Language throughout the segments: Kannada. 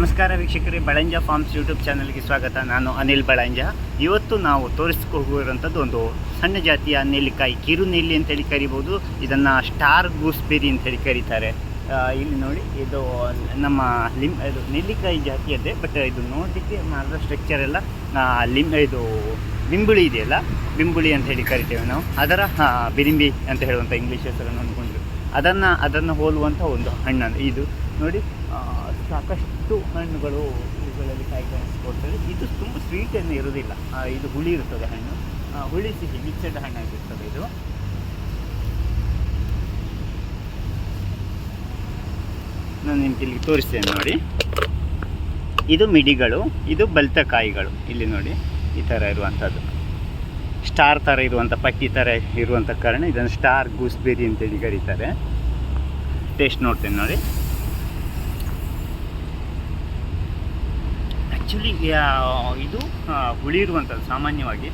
ನಮಸ್ಕಾರ ವೀಕ್ಷಕರೇ, ಬಳಂಜ ಫಾರ್ಮ್ಸ್ ಯೂಟ್ಯೂಬ್ ಚಾನಲ್ಗೆ ಸ್ವಾಗತ. ನಾನು ಅನಿಲ್ ಬಳಂಜ. ಇವತ್ತು ನಾವು ತೋರಿಸ್ಕೊ ಹೋಗಿರುವಂಥದ್ದು ಒಂದು ಸಣ್ಣ ಜಾತಿಯ ನೆಲ್ಲಿಕಾಯಿ, ಕಿರು ನೆಲ್ಲಿ ಅಂತೇಳಿ ಕರಿಬೋದು. ಇದನ್ನು ಸ್ಟಾರ್ ಗೂಸ್ಬೆರಿ ಅಂತೇಳಿ ಕರೀತಾರೆ. ಇಲ್ಲಿ ನೋಡಿ, ಇದು ನಮ್ಮ ಲಿಮ್, ಇದು ನೆಲ್ಲಿಕಾಯಿ ಜಾತಿಯದ್ದೇ, ಬಟ್ ಇದು ನೋಡಲಿಕ್ಕೆ ಮರದ ಸ್ಟ್ರಕ್ಚರ್ ಎಲ್ಲ ಲಿಮ್, ಇದು ಬಿಂಬುಳಿ ಇದೆಯಲ್ಲ, ಬಿಂಬುಳಿ ಅಂತ ಹೇಳಿ ಕರಿತೇವೆ ನಾವು. ಅದರ ಬಿರಿಂಬಿ ಅಂತ ಹೇಳುವಂಥ ಇಂಗ್ಲೀಷ್ ಹೆಸರನ್ನು ಅಂದ್ಕೊಂಡ್ರು ಅದನ್ನು ಅದನ್ನು ಹೋಲುವಂಥ ಒಂದು ಹಣ್ಣು ಇದು. ನೋಡಿ ಸಾಕಷ್ಟು ಹಣ್ಣುಗಳು ಇವುಗಳಲ್ಲಿ ಕಾಯಿ ಕಾಣಿಸ್ಕೊಡ್ತದೆ ಇದು ತುಂಬ ಸ್ವೀಟ್ ಏನು ಇರೋದಿಲ್ಲ ಇದು ಹುಳಿ ಇರ್ತದೆ ಹಣ್ಣು. ಹುಳಿ ಸಿಹಿ ಮಿಕ್ಸಡ್ ಹಣ್ಣಾಗಿರ್ತದೆ ಇದು. ನಾನು ನಿಮ್ಗೆ ಇಲ್ಲಿ ತೋರಿಸ್ತೇನೆ ನೋಡಿ. ಇದು ಮಿಡಿಗಳು, ಇದು ಬಲ್ತಕಾಯಿಗಳು. ಇಲ್ಲಿ ನೋಡಿ, ಈ ಥರ ಇರುವಂಥದ್ದು. ಸ್ಟಾರ್ ಥರ ಇರುವಂಥ, ಪಟ್ಟಿ ಥರ ಇರುವಂಥ ಕಾರಣ ಇದನ್ನು ಸ್ಟಾರ್ ಗೂಸ್ಬೆರಿ ಅಂತೇಳಿ ಕರೀತಾರೆ. ಟೇಸ್ಟ್ ನೋಡ್ತೇನೆ ನೋಡಿ. ಆ್ಯಕ್ಚುಲಿ ಇದು ಹುಳಿ ಇರುವಂಥದ್ದು ಸಾಮಾನ್ಯವಾಗಿ.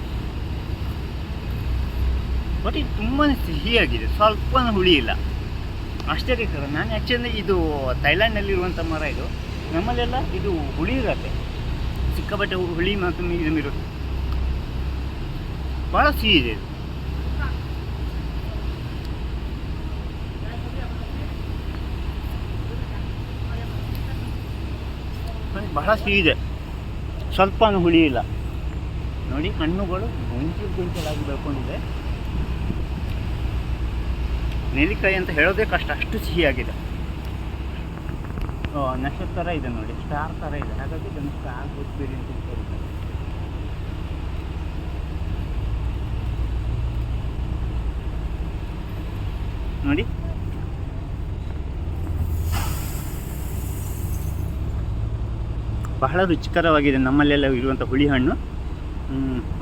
ಬಟ್ ಇದು ತುಂಬಾ ಸಿಹಿಯಾಗಿದೆ. ಸ್ವಲ್ಪ ಹುಳಿ ಇಲ್ಲ. ಆಶ್ಚರ್ಯಕರ ನಾನು ಆ್ಯಕ್ಚುಲಿ ಇದು ಥೈಲ್ಯಾಂಡ್ನಲ್ಲಿರುವಂಥ ಮರ ಇದು. ನಮ್ಮಲ್ಲೆಲ್ಲ ಇದು ಹುಳಿ ಇರತ್ತೆ. ಸಿಕ್ಕಾಪಟ್ಟೆ ಹುಳಿ ಮತ್ತು ಇರುತ್ತೆ ಭಾಳ ಸಿಹಿ ಇದು. ಬಹಳ ಸಿಹಿ ಇದೆ ಸ್ವಲ್ಪ ಹುಳಿ ಇಲ್ಲ ನೋಡಿ, ಹಣ್ಣುಗಳು ಗುಂಚು ಗುಂಚಲಾಗಿ ಬೆಳ್ಕೊಂಡಿದೆ. ನೆಲ್ಲಿಕಾಯಿ ಅಂತ ಹೇಳೋದೇ ಕಷ್ಟ, ಅಷ್ಟು ಸಿಹಿಯಾಗಿದೆ. ನಕ್ಷತ್ರ ಇದೆ ನೋಡಿ, ಸ್ಟಾರ್ ಥರ ಇದೆ. ಹಾಗಾಗಿ ಇದನ್ನು ಸ್ಟಾರ್ ಗೊತ್ತಿರಿ ಅಂತ ಕರೀತಾರೆ. ನೋಡಿ ಬಹಳ ರುಚಿಕರವಾಗಿದೆ ನಮ್ಮಲ್ಲೆಲ್ಲ ಇರುವಂಥ ಹುಳಿ ಹಣ್ಣು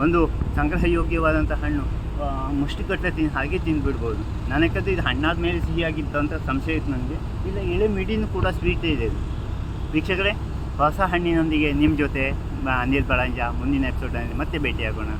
ಒಂದು ಸಂಗ್ರಹಯೋಗ್ಯವಾದಂಥ ಹಣ್ಣು ಮುಷ್ಟಿ ಮುಷ್ಟಿಗಟ್ಟಲೆ ತಿನ್, ಹಾಗೆ ತಿಂದುಬಿಡ್ಬೋದು. ನನಗದು ಇದು ಹಣ್ಣಾದ ಮೇಲೆ ಸಿಹಿಯಾಗಿತ್ತು ಅಂತ ಸಂಶಯ ಇತ್ತು ನನಗೆ. ಇಲ್ಲ, ಎಳೆ ಮಿಡಿನೂ ಕೂಡ ಸ್ವೀಟ್ ಇದೆ ಇದು ವೀಕ್ಷಕರೇ, ಹೊಸ ಹಣ್ಣಿನೊಂದಿಗೆ ನಿಮ್ಮ ಜೊತೆ ಅನಿಲ್ ಬಳಂಜ ಮುಂದಿನ ಎಪಿಸೋಡ್ನಲ್ಲಿ ಮತ್ತೆ ಭೇಟಿಯಾಗೋಣ